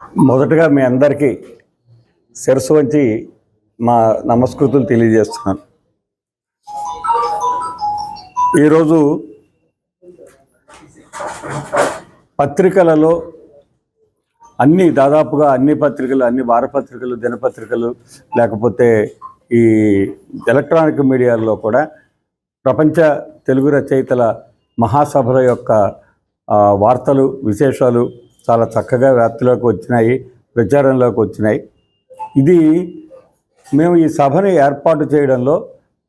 మొదటగా మీ అందరికీ శిరస్సు వంచి మా నమస్కృతులు తెలియజేస్తున్నాను. ఈరోజు పత్రికలలో అన్ని దాదాపుగా అన్ని పత్రికలు అన్ని వారపత్రికలు దినపత్రికలు లేకపోతే ఈ ఎలక్ట్రానిక్ మీడియాలో కూడా ప్రపంచ తెలుగు రచయితల మహాసభల యొక్క వార్తలు విశేషాలు చాలా చక్కగా వ్యాప్తిలోకి వచ్చినాయి ప్రచారంలోకి వచ్చినాయి. ఇది మేము ఈ సభని ఏర్పాటు చేయడంలో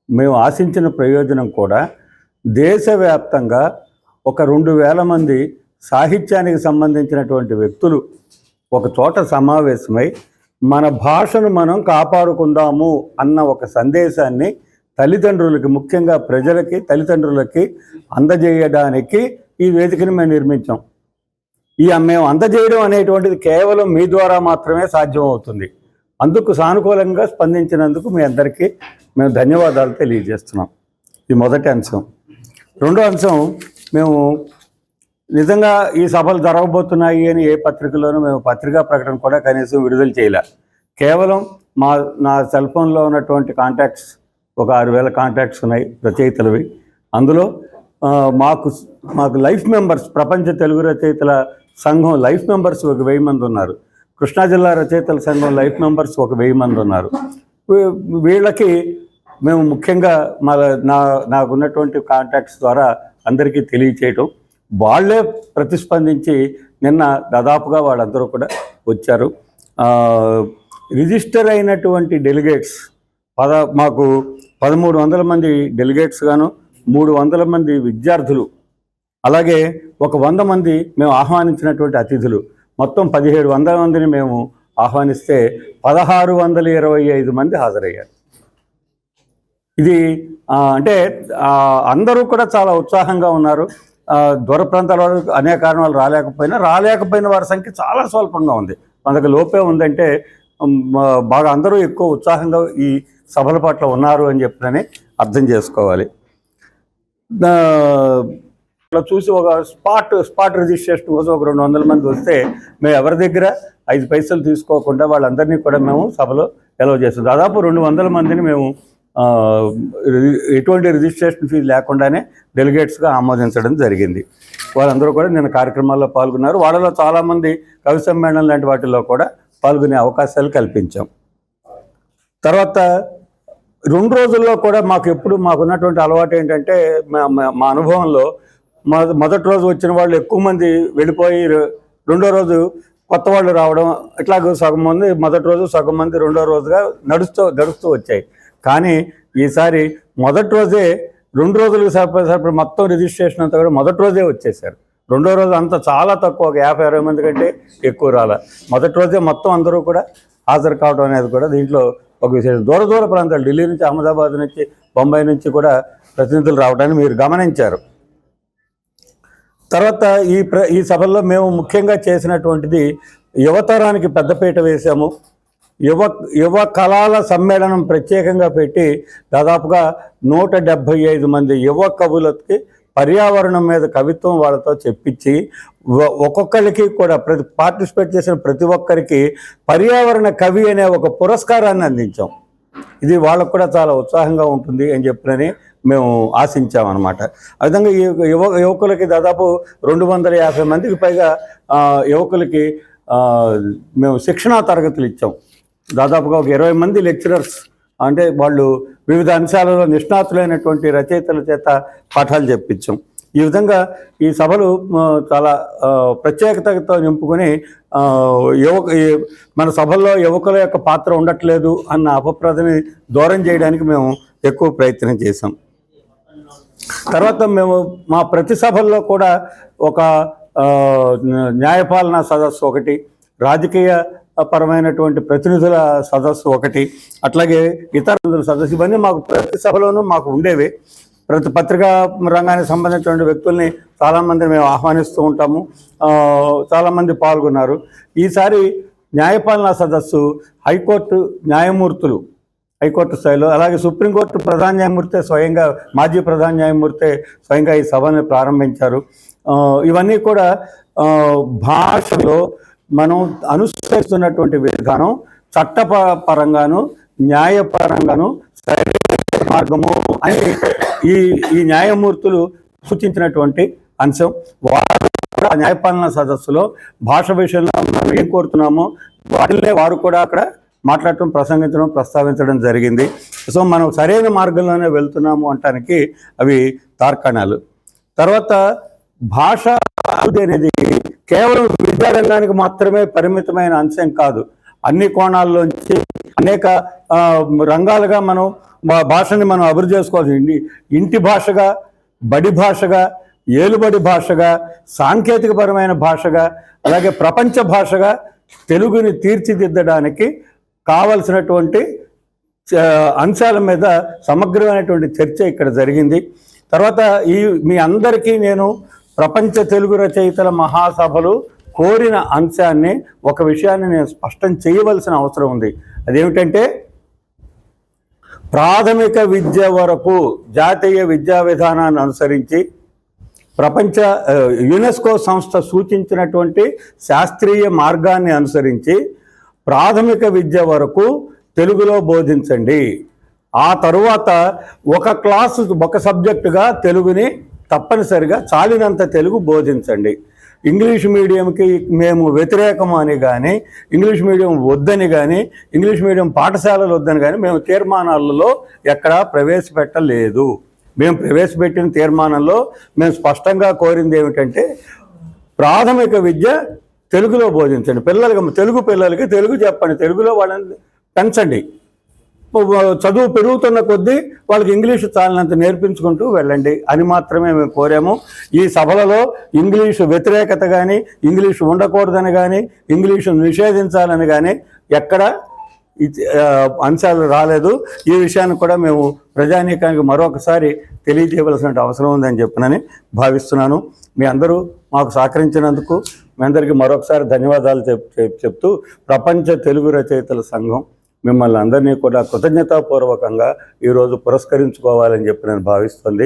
మేము ఆశించిన ప్రయోజనం కూడా దేశవ్యాప్తంగా ఒక రెండు వేల మంది సాహిత్యానికి సంబంధించినటువంటి వ్యక్తులు ఒక చోట సమావేశమై మన భాషను మనం కాపాడుకుందాము అన్న ఒక సందేశాన్ని తల్లిదండ్రులకి ముఖ్యంగా ప్రజలకి తల్లిదండ్రులకి అందజేయడానికి ఈ వేదికని మేము నిర్మించాం. ఈ మేము అందజేయడం అనేటువంటిది కేవలం మీ ద్వారా మాత్రమే సాధ్యమవుతుంది. అందుకు సానుకూలంగా స్పందించినందుకు మీ అందరికీ మేము ధన్యవాదాలు తెలియజేస్తున్నాం. ఇది మొదటి అంశం. రెండో అంశం మేము నిజంగా ఈ సభలు జరగబోతున్నాయి అని ఏ పత్రికలోనూ మేము పత్రికా ప్రకటన కూడా కనీసం విడుదల చేయలే. కేవలం మా నా సెల్ ఫోన్లో ఉన్నటువంటి కాంటాక్ట్స్ ఒక ఆరు వేల కాంటాక్ట్స్ ఉన్నాయి రచయితలవి అందులో మాకు మాకు లైఫ్ మెంబర్స్ ప్రపంచ తెలుగు రచయితల సంఘం లైఫ్ మెంబర్స్ ఒక వెయ్యి మంది ఉన్నారు. కృష్ణా జిల్లా రచయితల సంఘం లైఫ్ మెంబర్స్ ఒక వెయ్యి మంది ఉన్నారు. వీళ్ళకి మేము ముఖ్యంగా మా నా నాకున్నటువంటి కాంటాక్ట్స్ ద్వారా అందరికీ తెలియచేయటం. వాళ్ళే ప్రతిస్పందించి నిన్న దాదాపుగా వాళ్ళందరూ కూడా వచ్చారు. రిజిస్టర్ అయినటువంటి డెలిగేట్స్ పద మాకు పదమూడు వందల మంది డెలిగేట్స్ గాను మూడు వందల మంది విద్యార్థులు అలాగే ఒక వంద మంది మేము ఆహ్వానించినటువంటి అతిథులు. మొత్తం పదిహేడు వందల మందిని మేము ఆహ్వానిస్తే పదహారు వందల ఇరవై ఐదు మంది హాజరయ్యారు. ఇది అంటే అందరూ కూడా చాలా ఉత్సాహంగా ఉన్నారు. దూర ప్రాంతాల వారు అనేక కారణాలు రాలేకపోయినా రాలేకపోయిన వారి సంఖ్య చాలా స్వల్పంగా ఉంది. మనకు లోపే ఉందంటే బాగా అందరూ ఎక్కువ ఉత్సాహంగా ఈ సభల పట్ల ఉన్నారు అని చెప్పినని అర్థం చేసుకోవాలి. అట్లా చూసి ఒక స్పాట్ స్పాట్ రిజిస్ట్రేషన్ కోసం ఒక రెండు వందల మంది వస్తే మేము ఎవరి దగ్గర ఐదు పైసలు తీసుకోకుండా వాళ్ళందరినీ కూడా మేము సభలో ఎలవ్ చేస్తాం. దాదాపు రెండు వందల మందిని మేము ఎటువంటి రిజిస్ట్రేషన్ ఫీజు లేకుండానే డెలిగేట్స్గా ఆమోదించడం జరిగింది. వాళ్ళందరూ కూడా నేను కార్యక్రమాల్లో పాల్గొన్నారు. వాళ్ళలో చాలామంది కవి సమ్మేళనం లాంటి వాటిల్లో కూడా పాల్గొనే అవకాశాలు కల్పించాం. తర్వాత రెండు రోజుల్లో కూడా మాకు ఎప్పుడు మాకున్నటువంటి అలవాటు ఏంటంటే మా- మా- అనుభవంలో మొదటి రోజు వచ్చిన వాళ్ళు ఎక్కువ మంది వెళ్ళిపోయి రెండో రోజు కొత్త వాళ్ళు రావడం ఇట్లాగ సగం మంది మొదటి రోజు సగం మంది రెండో రోజుగా నడుస్తూ గడుస్తూ వచ్చాయి. కానీ ఈసారి మొదటి రోజే రెండు రోజులకు సరిపడే సరిపడ మొత్తం రిజిస్ట్రేషన్ అంతా కూడా మొదటి రోజే వచ్చేసారు రెండో రోజు అంతా చాలా తక్కువ ఒక యాభై అరవై మంది కంటే ఎక్కువ రాలే. మొదటి రోజే మొత్తం అందరూ కూడా హాజరు కావడం అనేది కూడా దీంట్లో ఒక విశేషం. దూర దూర ప్రాంతాలు ఢిల్లీ నుంచి అహ్మదాబాద్ నుంచి బొంబాయి నుంచి కూడా ప్రతినిధులు రావడాన్ని మీరు గమనించారు. తర్వాత ఈ ప్ర ఈ సభల్లో మేము ముఖ్యంగా చేసినటువంటిది యువతరానికి పెద్దపీట వేశాము. యువ యువ కళాల సమ్మేళనం ప్రత్యేకంగా పెట్టి దాదాపుగా నూట డెబ్భై ఐదు మంది యువ కవులకి పర్యావరణం మీద కవిత్వం వాళ్ళతో చెప్పించి ఒక్కొక్కరికి కూడా ప్రతి పార్టిసిపేట్ చేసిన ప్రతి ఒక్కరికి పర్యావరణ కవి అనే ఒక పురస్కారాన్ని అందించాం. ఇది వాళ్ళకు కూడా చాలా ఉత్సాహంగా ఉంటుంది అని చెప్పినని మేము ఆశించామన్నమాట. ఆ విధంగా ఈ యువ యువకులకి దాదాపు రెండు వందల యాభై మందికి పైగా యువకులకి మేము శిక్షణా తరగతులు ఇచ్చాం. దాదాపుగా ఒక ఇరవై మంది లెక్చరర్స్ అంటే వాళ్ళు వివిధ అంశాలలో నిష్ణాతులైనటువంటి రచయితల చేత పాఠాలు చెప్పించాం. ఈ విధంగా ఈ సభలు చాలా ప్రత్యేకతతో నింపుకొని యువక ఈ- మన సభల్లో యువకుల యొక్క పాత్ర ఉండట్లేదు అన్న అపప్రదని దూరం చేయడానికి మేము ఎక్కువ ప్రయత్నం చేసాం తర్వాత మేము మా ప్రతి సభల్లో కూడా ఒక న్యాయపాలన సదస్సు ఒకటి రాజకీయ పరమైనటువంటి ప్రతినిధుల సదస్సు ఒకటి అట్లాగే ఇతర సదస్సు ఇవన్నీ మాకు ప్రతి సభలోనూ మాకు ఉండేవి. ప్రతి పత్రికా రంగానికి సంబంధించిన వ్యక్తుల్ని చాలామందిని మేము ఆహ్వానిస్తూ ఉంటాము. చాలామంది పాల్గొన్నారు. ఈసారి న్యాయపాలనా సదస్సు హైకోర్టు న్యాయమూర్తులు హైకోర్టు స్థాయిలో అలాగే సుప్రీంకోర్టు ప్రధాన న్యాయమూర్తి స్వయంగా మాజీ ప్రధాన న్యాయమూర్తి స్వయంగా ఈ సభను ప్రారంభించారు. ఇవన్నీ కూడా భాషలో మనం అనుసరిస్తున్నటువంటి విధానం చట్టపరంగాను న్యాయపరంగాను సరైన మార్గము అని ఈ ఈ న్యాయమూర్తులు సూచించినటువంటి అంశం. వారు కూడా న్యాయపాలన సదస్సులో భాష విషయంలో మనం ఏం కోరుతున్నామో వాటినే వారు కూడా అక్కడ మాట్లాడటం ప్రసంగించడం ప్రస్తావించడం జరిగింది. సో మనం సరైన మార్గంలోనే వెళ్తున్నాము అంటానికి అవి తార్కాణాలు. తర్వాత భాష అభివృద్ధి అనేది కేవలం విద్యారంగానికి మాత్రమే పరిమితమైన అంశం కాదు. అన్ని కోణాల్లోంచి అనేక రంగాలుగా మనం భాషని మనం అభివృద్ధి చేసుకోవాల్సింది ఇంటి భాషగా బడి భాషగా ఏలుబడి భాషగా సాంకేతికపరమైన భాషగా అలాగే ప్రపంచ భాషగా తెలుగుని తీర్చిదిద్దడానికి కావలసినటువంటి చ- అంశాల మీద సమగ్రమైనటువంటి చర్చ ఇక్కడ జరిగింది. తర్వాత ఈ మీ అందరికీ నేను ప్రపంచ తెలుగు రచయితల మహాసభలు కోరిన అంశాన్ని ఒక విషయాన్ని నేను స్పష్టం చేయవలసిన అవసరం ఉంది. అదేమిటంటే ప్రాథమిక విద్య వరకు జాతీయ విద్యా విధానాన్ని అనుసరించి ప్రపంచ యునెస్కో సంస్థ సూచించినటువంటి శాస్త్రీయ మార్గాన్ని అనుసరించి ప్రాథమిక విద్య వరకు తెలుగులో బోధించండి. ఆ తరువాత ఒక క్లాసు ఒక సబ్జెక్టుగా తెలుగుని తప్పనిసరిగా చాలినంత తెలుగు బోధించండి. ఇంగ్లీష్ మీడియంకి మేము వ్యతిరేకం అని కానీ ఇంగ్లీష్ మీడియం వద్దని కానీ ఇంగ్లీష్ మీడియం పాఠశాలలు వద్దని కానీ మేము తీర్మానాలలో ఎక్కడా ప్రవేశపెట్టలేదు. మేము ప్రవేశపెట్టిన తీర్మానంలో మేము స్పష్టంగా కోరింది ఏమిటంటే ప్రాథమిక విద్య తెలుగులో బోధించండి. పిల్లలకి తెలుగు పిల్లలకి తెలుగు చెప్పండి. తెలుగులో వాళ్ళని పెంచండి. చదువు పెరుగుతున్న కొద్దీ వాళ్ళకి ఇంగ్లీషు చాలినంత నేర్పించుకుంటూ వెళ్ళండి. అని మాత్రమే మేము కోరాము. ఈ సభలలో ఇంగ్లీషు వ్యతిరేకత కానీ ఇంగ్లీషు ఉండకూడదని కానీ ఇంగ్లీషు నిషేధించాలని కానీ ఎక్కడ అంశాలు రాలేదు. ఈ విషయాన్ని కూడా మేము ప్రజానీకానికి మరొకసారి తెలియజేయవలసిన అవసరం ఉందని చెప్పనని భావిస్తున్నాను. మీ అందరూ మాకు సహకరించినందుకు మీ అందరికీ మరొకసారి ధన్యవాదాలు చెప్ చెప్తూ ప్రపంచ తెలుగు రచయితల సంఘం మిమ్మల్ని అందరినీ కూడా కృతజ్ఞతాపూర్వకంగా ఈరోజు పురస్కరించుకోవాలని చెప్పి నేను భావిస్తుంది.